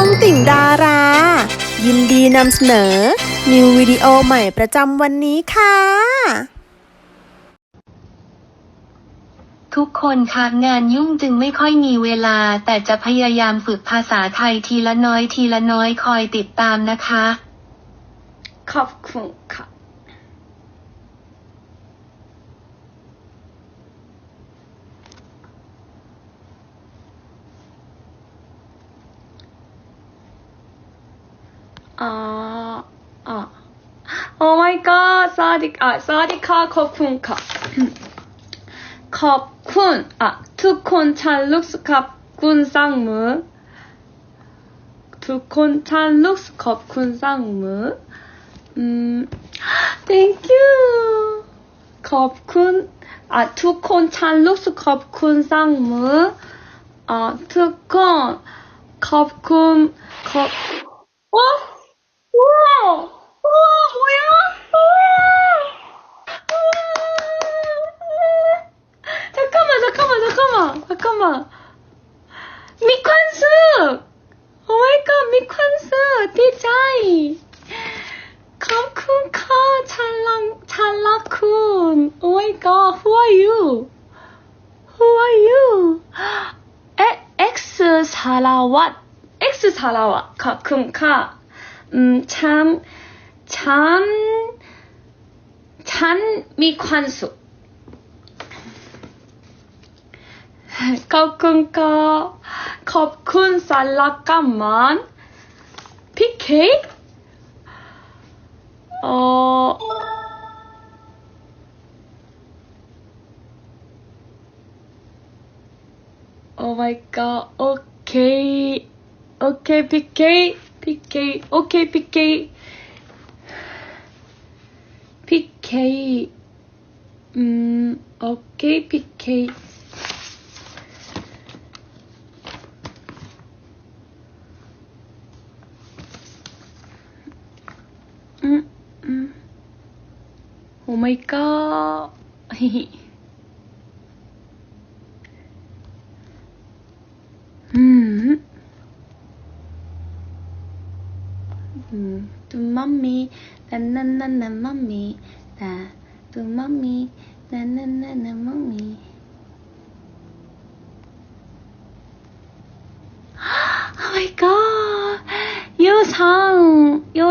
องติ่งดารา ยินดีนำเสนอ นิววิดีโอใหม่ประจำวันนี้ค่ะ ทุกคนคะงานยุ่งจึงไม่ค่อยมีเวลา แต่จะพยายามฝึกภาษาไทยทีละน้อยทีละน้อยคอยติดตามนะคะ ขอบคุณ 아, 아. Oh my god, 사디, 아, 사디카 커쿤카. 커쿤, 아, 투콘 찰룩스 컵쿤 쌍무. 두콘 찰룩스 컵쿤 쌍무. 음, thank you. 컵쿤, 아, 투콘 찰룩스 컵쿤 쌍무. 아, 투콘, 컵쿤, 컵, 어? 잠깐 만. 미관 수! 오 마이 갓, 미관 수! 디자 이! 감쿤 카, 잘 랑, 잘라 쿤. 오 마이 갓, who are you? Who are you? 에, X 사라 왓. X 사라 왓. 가끔 카. 음, 참, 참, 참, 미관 수. ขอบคุณค่ะขอบคุณสารลักกำมันพี่เคเออโอ้ my god โอเคโอเคพี่เคพี่เคโอเคพี่เคพี่เคอืมโอเคพี่เค Oh my god. mm. Mm. To mommy, na na na na mommy, na to mommy, na na na na mommy. oh my god, you sound, you